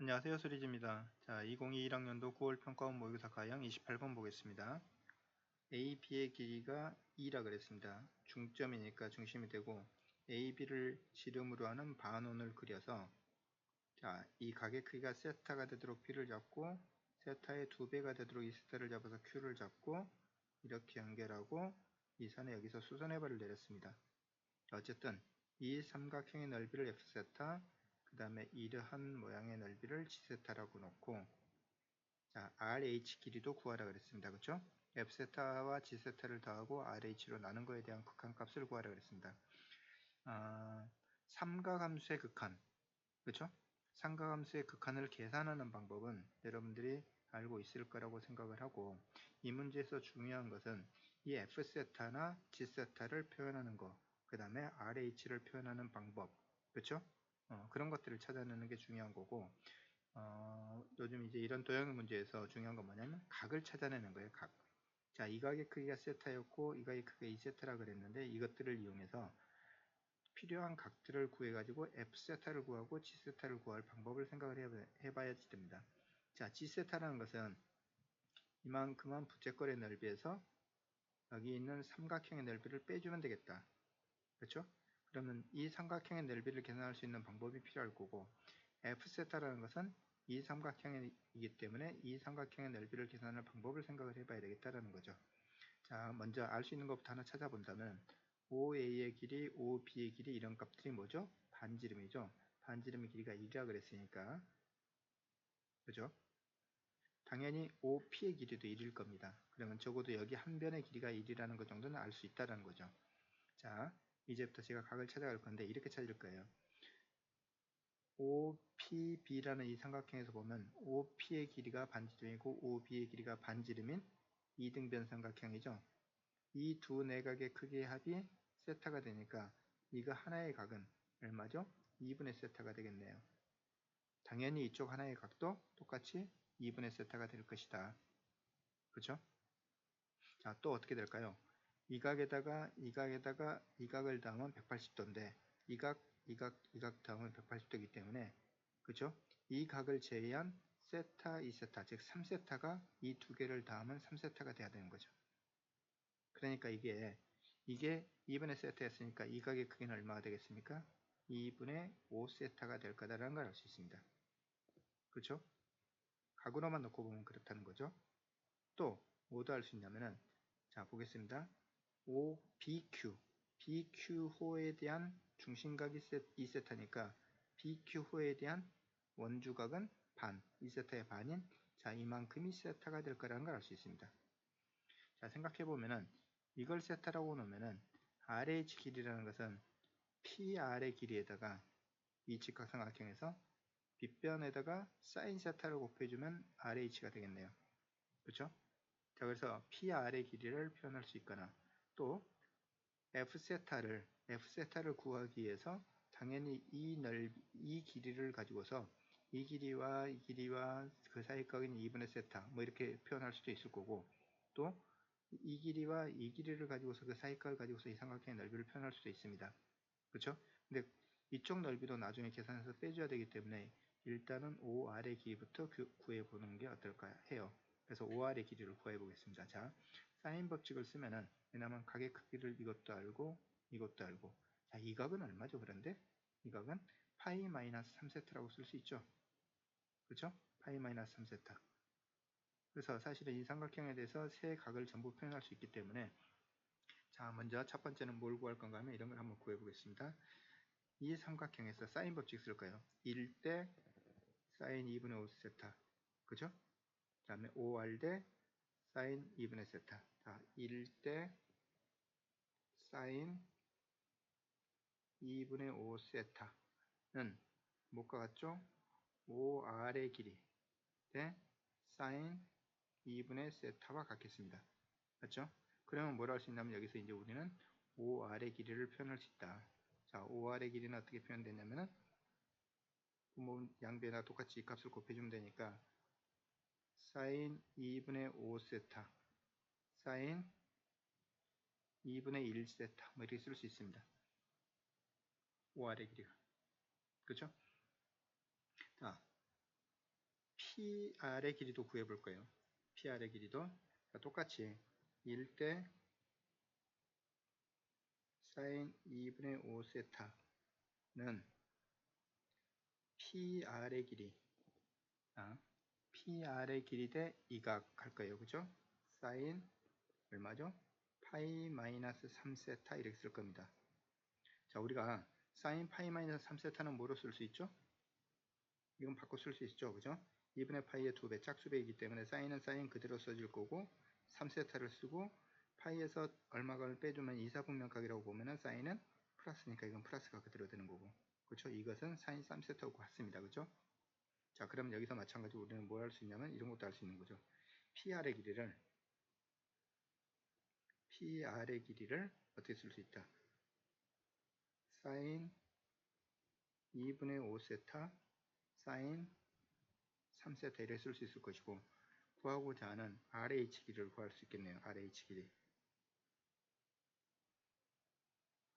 안녕하세요 수리지입니다. 자 2021 1학년도 9월 평가원 모의고사 가형 28번 보겠습니다. AB의 길이가 2라 그랬습니다. 중점이니까 중심이 되고 AB를 지름으로 하는 반원을 그려서 자 이 각의 크기가 세타가 되도록 B를 잡고 세타의 두 배가 되도록 이 세타를 잡아서 Q를 잡고 이렇게 연결하고 이 선에 여기서 수선해발을 내렸습니다. 어쨌든 이 삼각형의 넓이를 F세타 그 다음에 이러한 모양의 넓이를 G세타라고 놓고 자 RH 길이도 구하라 그랬습니다. 그렇죠? F세타와 G세타를 더하고 RH로 나눈 거에 대한 극한값을 구하라 그랬습니다. 아, 삼각함수의 극한 그렇죠? 삼각함수의 극한을 계산하는 방법은 여러분들이 알고 있을 거라고 생각을 하고 이 문제에서 중요한 것은 이 F세타나 G세타를 표현하는 거 그 다음에 RH를 표현하는 방법 그렇죠? 어, 그런 것들을 찾아내는 게 중요한 거고 어, 요즘 이제 이런 도형 문제에서 중요한 건 뭐냐면 각을 찾아내는 거예요. 각. 자, 이 각의 크기가 세타였고 이 각의 크기가 2세타라 그랬는데 이것들을 이용해서 필요한 각들을 구해가지고 F세타를 구하고 G세타를 구할 방법을 생각을 해봐 야지 됩니다. 자, G세타라는 것은 이만큼만 부채꼴의 넓이에서 여기 있는 삼각형의 넓이를 빼주면 되겠다. 그렇죠? 그러면 이 삼각형의 넓이를 계산할 수 있는 방법이 필요할 거고 f세타라는 것은 이 삼각형이기 때문에 이 삼각형의 넓이를 계산할 방법을 생각을 해봐야 되겠다라는 거죠. 자, 먼저 알 수 있는 것부터 하나 찾아본다면 OA의 길이, OB의 길이 이런 값들이 뭐죠? 반지름이죠. 반지름의 길이가 1이라 그랬으니까 그죠? 당연히 OP의 길이도 1일 겁니다. 그러면 적어도 여기 한 변의 길이가 1이라는 것 정도는 알 수 있다는 거죠. 자, 이제부터 제가 각을 찾아갈 건데 이렇게 찾을 거예요. OPB라는 이 삼각형에서 보면 OP의 길이가 반지름이고 OB의 길이가 반지름인 이등변 삼각형이죠. 이 두 내각의 크기의 합이 세타가 되니까 이거 하나의 각은 얼마죠? 2분의 세타가 되겠네요. 당연히 이쪽 하나의 각도 똑같이 2분의 세타가 될 것이다. 그죠? 자, 또 어떻게 될까요? 이 각에다가 이 각에다가 이 각을 더하면 180도인데 이 각, 이 각, 이각 더하면 180도이기 때문에 그죠? 이 각을 제외한 세타, 2세타, 즉 3세타가 이 두 개를 더하면 3세타가 돼야 되는 거죠. 그러니까 이게 이게 2분의 세타였으니까 이 각의 크기는 얼마가 되겠습니까? 2분의 5세타가 될 거다라는 걸 알 수 있습니다. 그렇죠? 각으로만 놓고 보면 그렇다는 거죠. 또 뭐도 알 수 있냐면은 자 보겠습니다. OBQ BQ호에 대한 중심각이 2세타니까 BQ호에 대한 원주각은 반, 2세타의 반인 자 이만큼이 세타가 될 거라는 걸 알 수 있습니다. 자 생각해보면은 이걸 세타라고 놓으면은 RH 길이라는 것은 PR의 길이에다가 이 직각삼각형에서 빗변에다가 사인 세타를 곱해주면 RH가 되겠네요. 그렇죠? 자 그래서 PR의 길이를 표현할 수 있거나 또 f세타를 f세타를 구하기 위해서 당연히 이 넓이 이 길이를 가지고서 이 길이와 이 길이와 그 사이 값인 2분의 세타 뭐 이렇게 표현할 수도 있을 거고 또 이 길이와 이 길이를 가지고서 그 사이 값을 가지고서 이 삼각형의 넓이를 표현할 수도 있습니다. 그렇죠? 근데 이쪽 넓이도 나중에 계산해서 빼줘야 되기 때문에 일단은 OR의 길이부터 구해 보는 게 어떨까 해요. 그래서 OR의 길이를 구해 보겠습니다. 자, 사인 법칙을 쓰면은 왜냐하면 가격 크기를 이것도 알고 이것도 알고 자, 이 각은 얼마죠? 그런데 이 각은 파이 마이너스 3세트라고 쓸 수 있죠. 그렇죠? 파이 마이너스 3세트. 그래서 사실은 이 삼각형에 대해서 세 각을 전부 표현할 수 있기 때문에 자 먼저 첫 번째는 뭘 구할 건가 하면 이런 걸 한번 구해 보겠습니다. 이 삼각형에서 사인 법칙 쓸까요? 1 대 사인 2분의 5세타 그죠? 그 다음에 5R 대 사인 2분의 세타 자, 1대 사인 2분의 5 세타는 뭐가 같죠? 5r의 길이 대 사인 2분의 세타와 같겠습니다. 맞죠? 그러면 뭐라 할 수 있냐면 여기서 이제 우리는 5r의 길이를 표현할 수 있다. 자, 5r의 길이는 어떻게 표현되냐면은 뭐 양변이나 똑같이 이 값을 곱해주면 되니까 사인 2분의 5세타 사인 2분의 1세타 뭐 이렇게 쓸 수 있습니다. 5R의 길이가 그렇죠? 자 PR의 길이도 구해볼 거예요. PR의 길이도 자, 똑같이 1대 사인 2분의 5세타는 PR의 길이 아, PR의 길이 대 이각 할 거예요. 그죠? 사인 얼마죠? 파이 마이너스 3세타 이렇게 쓸 겁니다. 자, 우리가 사인 파이 마이너스 3세타는 뭐로 쓸 수 있죠? 이건 바꿔 쓸 수 있죠. 그죠? 2분의 파이의 2배, 짝수배이기 때문에 사인은 사인 그대로 써질 거고 3세타를 쓰고 파이에서 얼마를 빼주면 2, 4분명각이라고 보면은 사인은 플러스니까 이건 플러스가 그대로 되는 거고 그렇죠? 이것은 사인 3세타하고 같습니다. 그죠? 자, 그럼 여기서 마찬가지로 우리는 뭘 할 수 있냐면 이런 것도 할 수 있는 거죠. PR의 길이를 PR의 길이를 어떻게 쓸 수 있다? 사인 2분의 5세타 사인 3세타 이렇게 쓸 수 있을 것이고 구하고자 하는 RH 길이를 구할 수 있겠네요. RH 길이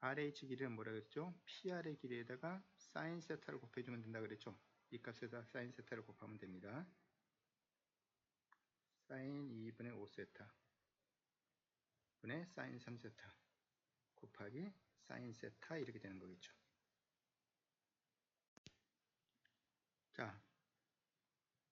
RH 길이는 뭐라 그랬죠? PR의 길이에다가 사인 세타를 곱해주면 된다 그랬죠? 이 값에다 사인 세타를 곱하면 됩니다. 사인 2분의 5세타 분의 사인 3세타 곱하기 사인 세타 이렇게 되는 거겠죠. 자,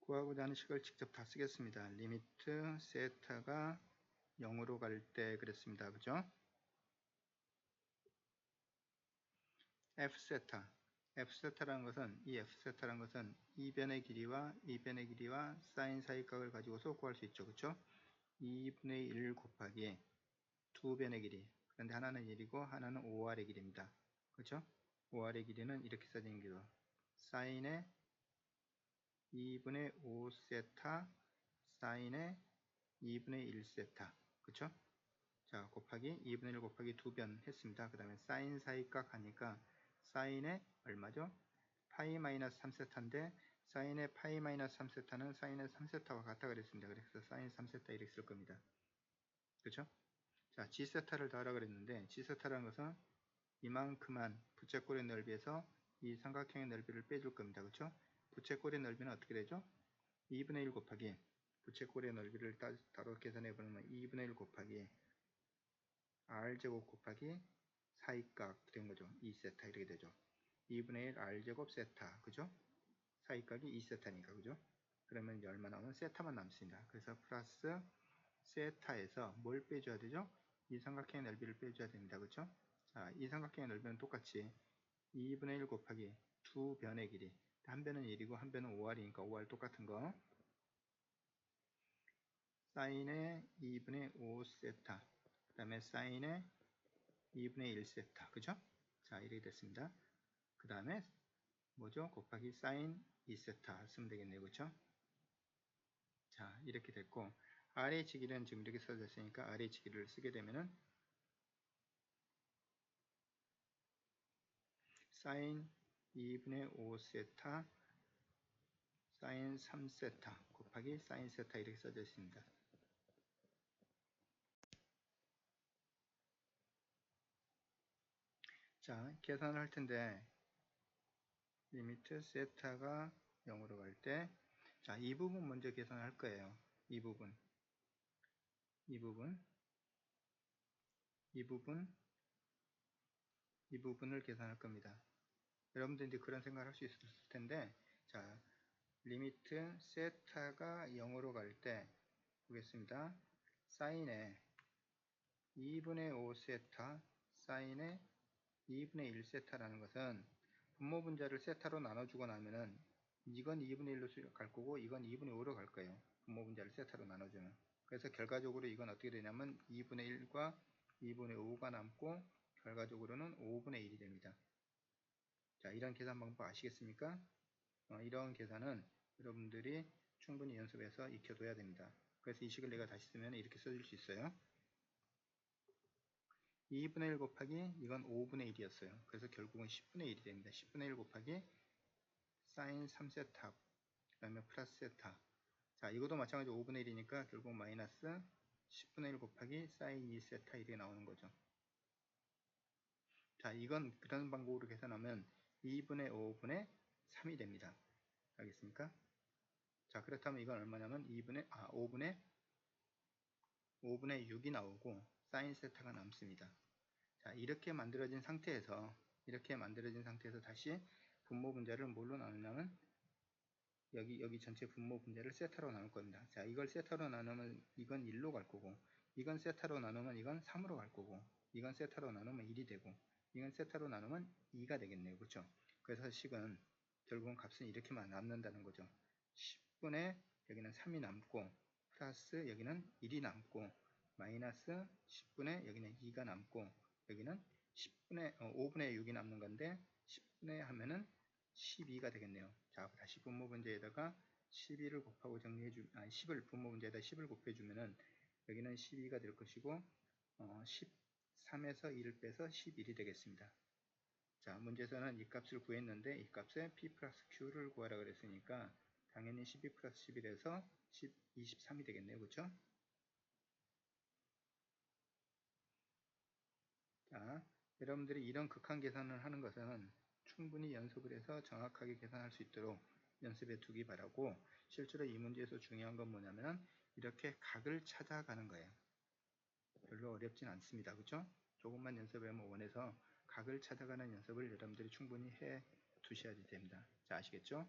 구하고자 하는 식을 직접 다 쓰겠습니다. 리미트 세타가 0으로 갈 때 그랬습니다. 그죠? f세타 f세타라는 것은 이 f세타라는 것은 이변의 길이와 이변의 길이와 사인 사이각을 가지고서 구할 수 있죠. 그렇죠? 2분의 1 곱하기 2변의 길이 그런데 하나는 1이고 하나는 5R의 길이입니다. 그렇죠? 5R의 길이는 이렇게 써진 길로 사인의 2분의 5세타 사인의 2분의 1세타 그쵸? 자 곱하기 2분의 1 곱하기 2변 했습니다. 그 다음에 사인 사이각 하니까 사인의 얼마죠? 파이 마이너스 3세타인데 사인의 파이 마이너스 3세타는 사인의 3세타와 같다 그랬습니다. 그래서 사인 3세타 이렇게 쓸 겁니다. 그쵸? 자 G세타를 더하라 그랬는데 G세타라는 것은 이만큼만 부채꼴의 넓이에서 이 삼각형의 넓이를 빼줄 겁니다. 그쵸? 부채꼴의 넓이는 어떻게 되죠? 2분의 1 곱하기 부채꼴의 넓이를 따, 따로 계산해 보면 2분의 1 곱하기 r제곱 곱하기 사이각 된 거죠. 2세타 이렇게 되죠. 2분의 1 r제곱 세타 그죠? 사이각이 2세타니까 그죠? 그러면 얼마 나오면 세타만 남습니다. 그래서 플러스 세타에서 뭘 빼줘야 되죠? 이 삼각형의 넓이를 빼줘야 됩니다. 그죠? 자, 이 삼각형의 넓이는 똑같이 2분의 1 곱하기 두 변의 길이 한 변은 1이고 한 변은 5R이니까 5R 똑같은 거 사인의 2분의 5세타 그 다음에 사인의 2분의 1세타 그죠? 자 이렇게 됐습니다. 그 다음에 뭐죠? 곱하기 사인 2세타 쓰면 되겠네요. 그쵸? 자 이렇게 됐고 RH 길이는 지금 이렇게 써졌으니까 RH 길이를 쓰게 되면은 사인 2분의 5세타 사인 3세타 곱하기 사인 세타 이렇게 써져 있습니다. 자, 계산을 할 텐데 리미트 세타가 0으로 갈 때 자, 이 부분 먼저 계산할 거예요. 이 부분 이 부분 이 부분 이 부분을 계산할 겁니다. 여러분들 이제 그런 생각을 할 수 있을 텐데 자 리미트 세타가 0으로 갈 때 보겠습니다. 사인에 2분의 5 세타 사인에 2분의 1세타라는 것은 분모 분자를 세타로 나눠주고 나면은 이건 2분의 1로 갈 거고 이건 2분의 5로 갈 거예요. 분모 분자를 세타로 나눠주면 그래서 결과적으로 이건 어떻게 되냐면 2분의 1과 2분의 5가 남고 결과적으로는 5분의 1이 됩니다. 자, 이런 계산 방법 아시겠습니까? 어, 이런 계산은 여러분들이 충분히 연습해서 익혀둬야 됩니다. 그래서 이 식을 내가 다시 쓰면 이렇게 써줄 수 있어요. 2분의 1 곱하기 이건 5분의 1이었어요. 그래서 결국은 10분의 1이 됩니다. 10분의 1 곱하기 사인 3세타 그 다음에 플러스 세타 자 이것도 마찬가지로 5분의 1이니까 결국 마이너스 10분의 1 곱하기 사인 2세타 이렇게 나오는 거죠. 자 이건 그런 방법으로 계산하면 2분의 5분의 3이 됩니다. 알겠습니까? 자, 그렇다면 이건 얼마냐면 2분의, 아, 5분의, 5분의 6이 나오고, 사인 세타가 남습니다. 자, 이렇게 만들어진 상태에서, 이렇게 만들어진 상태에서 다시 분모 분자를 뭘로 나누냐면, 여기, 여기 전체 분모 분자를 세타로 나눌 겁니다. 자, 이걸 세타로 나누면 이건 1로 갈 거고, 이건 세타로 나누면 이건 3으로 갈 거고, 이건 세타로 나누면 1이 되고, 이건 세타로 나누면 2가 되겠네요. 그렇죠? 그래서 식은 결국은 값은 이렇게만 남는다는 거죠. 10분의 여기는 3이 남고 플러스 여기는 1이 남고 마이너스 10분의 여기는 2가 남고 여기는 10분의 어, 5분의 6이 남는 건데 10분의 하면은 12가 되겠네요. 자, 다시 분모 분자에다가 12를 곱하고 정리해 주 아니 10을 분모 분자에다 10을 곱해 주면은 여기는 12가 될 것이고 어, 13에서 1을 빼서 11이 되겠습니다. 자, 문제에서는 이 값을 구했는데 이 값에 p 플러스 q를 구하라 그랬으니까 당연히 12 플러스 11에서 10, 23이 되겠네요. 그렇죠? 자, 여러분들이 이런 극한 계산을 하는 것은 충분히 연습을 해서 정확하게 계산할 수 있도록 연습해 두기 바라고 실제로 이 문제에서 중요한 건 뭐냐면 이렇게 각을 찾아가는 거예요. 별로 어렵진 않습니다. 그렇죠? 조금만 연습하면 원해서 각을 찾아가는 연습을 여러분들이 충분히 해 두셔야 됩니다. 자, 아시겠죠?